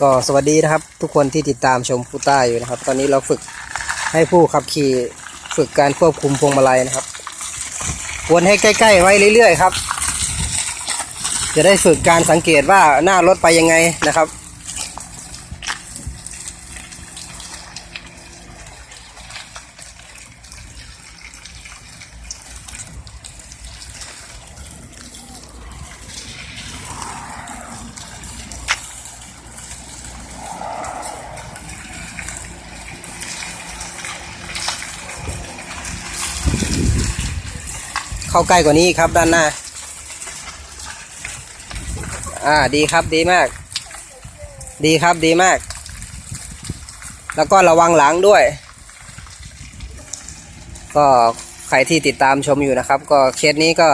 ก็สวัสดีนะครับ ทุกคนที่ติดตามชมผู้ใต้อยู่นะครับ ตอนนี้เราฝึกให้ผู้ขับขี่ฝึกการควบคุมพวงมาลัยนะครับวนให้ใกล้ๆไว้เรื่อยๆครับ จะได้ฝึกการสังเกตว่าหน้ารถไปยังไงนะครับ เข้าใกล้กว่านี้ครับด้านหน้า อ่าดีครับดีมาก ดีครับดีมาก แล้วก็ระวังหลังด้วย ก็ใครที่ติดตามชมอยู่นะครับ ก็เคสนี้ก็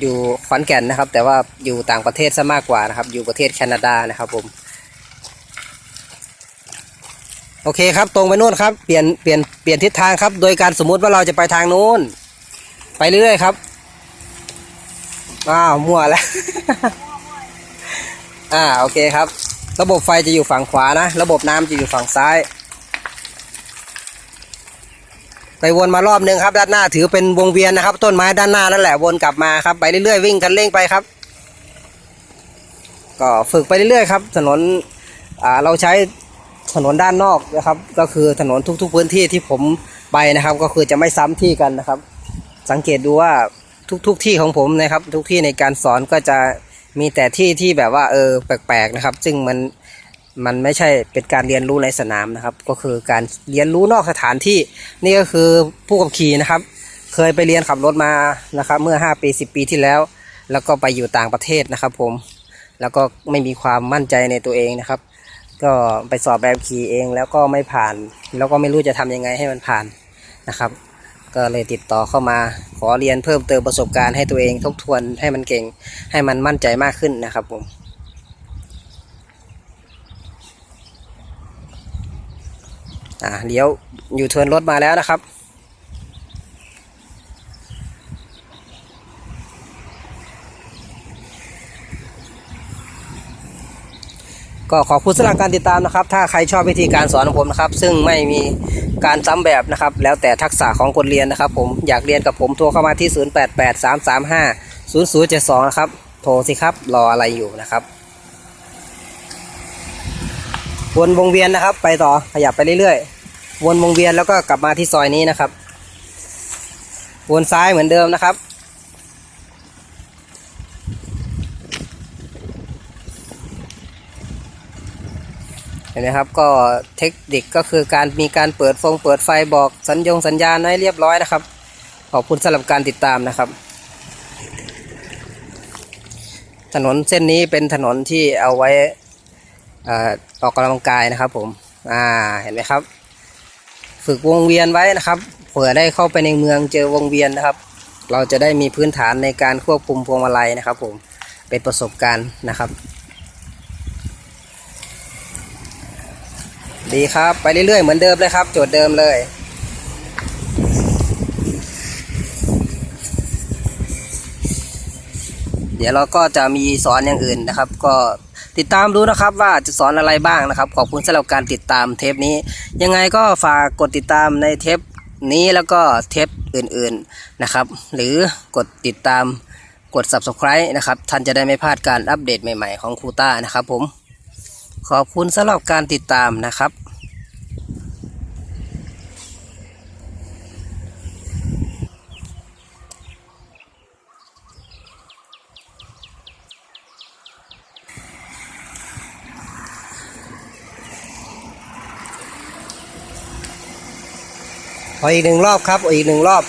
อยู่ขอนแก่นนะครับ แต่ว่าอยู่ต่างประเทศซะมากกว่านะครับ อยู่ประเทศแคนาดานะครับผมโอเคครับ ตรงไปนู่นครับ เปลี่ยนเปลี่ยนเปลี่ยนทิศทางครับ โดยการสมมุติว่าเราจะไปทางนู้น ไปเรื่อยๆครับอ้าวมั่วแล้ว อ่าโอเคครับ ระบบไฟจะอยู่ฝั่งขวานะ ระบบน้ำจะอยู่ฝั่งซ้าย ไปวนมารอบนึงครับ ด้านหน้าถือเป็นวงเวียนนะครับ ต้นไม้ด้านหน้านั่นแหละวนกลับมาครับ ไปเรื่อยๆวิ่งคันเร่งไปครับ ก็ฝึกไปเรื่อยๆครับถนนอ่าเราใช้ถนนด้านนอกนะครับ ก็คือถนนทุก ๆ พื้นที่ที่ผมไปนะครับ ก็คือจะไม่ซ้ำที่กันนะครับ สังเกตดูว่าทุกๆที่ของผมนะครับ ทุกที่ในการสอนก็จะมีแต่ที่ที่แบบว่าเออแปลกๆนะครับ ซึ่งมันมันไม่ใช่เป็นการเรียนรู้ในสนามนะครับ ก็คือการเรียนรู้นอกสถานที่ นี่ก็คือผู้ขับขี่นะครับ เคยไปเรียนขับรถมานะครับ เมื่อ 5 ปี 10 ปีที่แล้ว แล้วก็ไปอยู่ต่างประเทศนะครับ ผมแล้วก็ไม่มีความมั่นใจในตัวเองนะครับ ก็ไปสอบแบบขี่เองแล้วก็ไม่ผ่าน แล้วก็ไม่รู้จะทำยังไงให้มันผ่านนะครับ ก็เลยติดต่อเข้ามาขอเรียนเพิ่มเติมประสบการณ์ให้ตัวเองทบทวนให้มันเก่งให้มันมั่นใจมากขึ้นนะครับผมอ่าเดี๋ยวอยู่เทินรถมาแล้วนะครับ ก็ขอบคุณสำหรับการติดตามนะครับ ถ้าใครชอบวิธีการสอนของผมนะครับ ซึ่งไม่มีการซ้ำแบบนะครับ แล้วแต่ทักษะของคนเรียนนะครับ ผมอยากเรียนกับผมโทรเข้ามาที่ 0883350072 นะครับ โทรสิครับ รออะไรอยู่นะครับวนวงเวียนนะครับ ไปต่อขยับไปเรื่อยๆ วนวงเวียนแล้วก็กลับมาที่ซอยนี้นะครับ วนซ้ายเหมือนเดิมนะครับ เห็นไหมครับก็เทคนิคก็คือการมีการเปิดฟงเปิดไฟบอกสัญญงสัญญาณให้เรียบร้อยนะครับ ขอบคุณสำหรับการติดตามนะครับ ถนนเส้นนี้เป็นถนนที่เอาไว้ออออกกำลังกายนะครับผมอ่าเห็นไหมครับ ฝึกวงเวียนไว้นะครับเผื่อได้เข้าไปในเมืองเจอวงเวียนนะครับ เราจะได้มีพื้นฐานในการควบคุมพวงมาลัยนะครับ ผมเป็นประสบการณ์นะครับ ดีครับ ไปเรื่อยๆ เหมือนเดิมเลยครับ โจทย์เดิมเลยเดี๋ยวเราก็จะมีสอนอย่างอื่นนะครับ ก็ติดตามดูนะครับว่าจะสอนอะไรบ้างนะครับ ขอบคุณสำหรับการติดตามเทปนี้ ยังไงก็ฝากกดติดตามในเทปนี้แล้วก็เทปอื่นๆนะครับ หรือกดติดตามกด subscribe นะครับท่านจะได้ไม่พลาดการอัปเดตใหม่ๆของครูต้านะครับผม ขอบคุณสำหรับการติดตามนะครับพออีกหนึ่งรอบครับอีกหนึ่งรอบ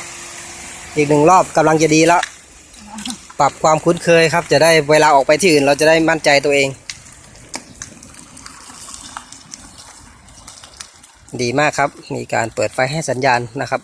อีกหนึ่งรอบกำลังจะดีแล้ว ปรับความคุ้นเคยครับ จะได้เวลาออกไปที่อื่น เราจะได้มั่นใจตัวเอง ดีมากครับ มีการเปิดไฟให้สัญญาณนะครับ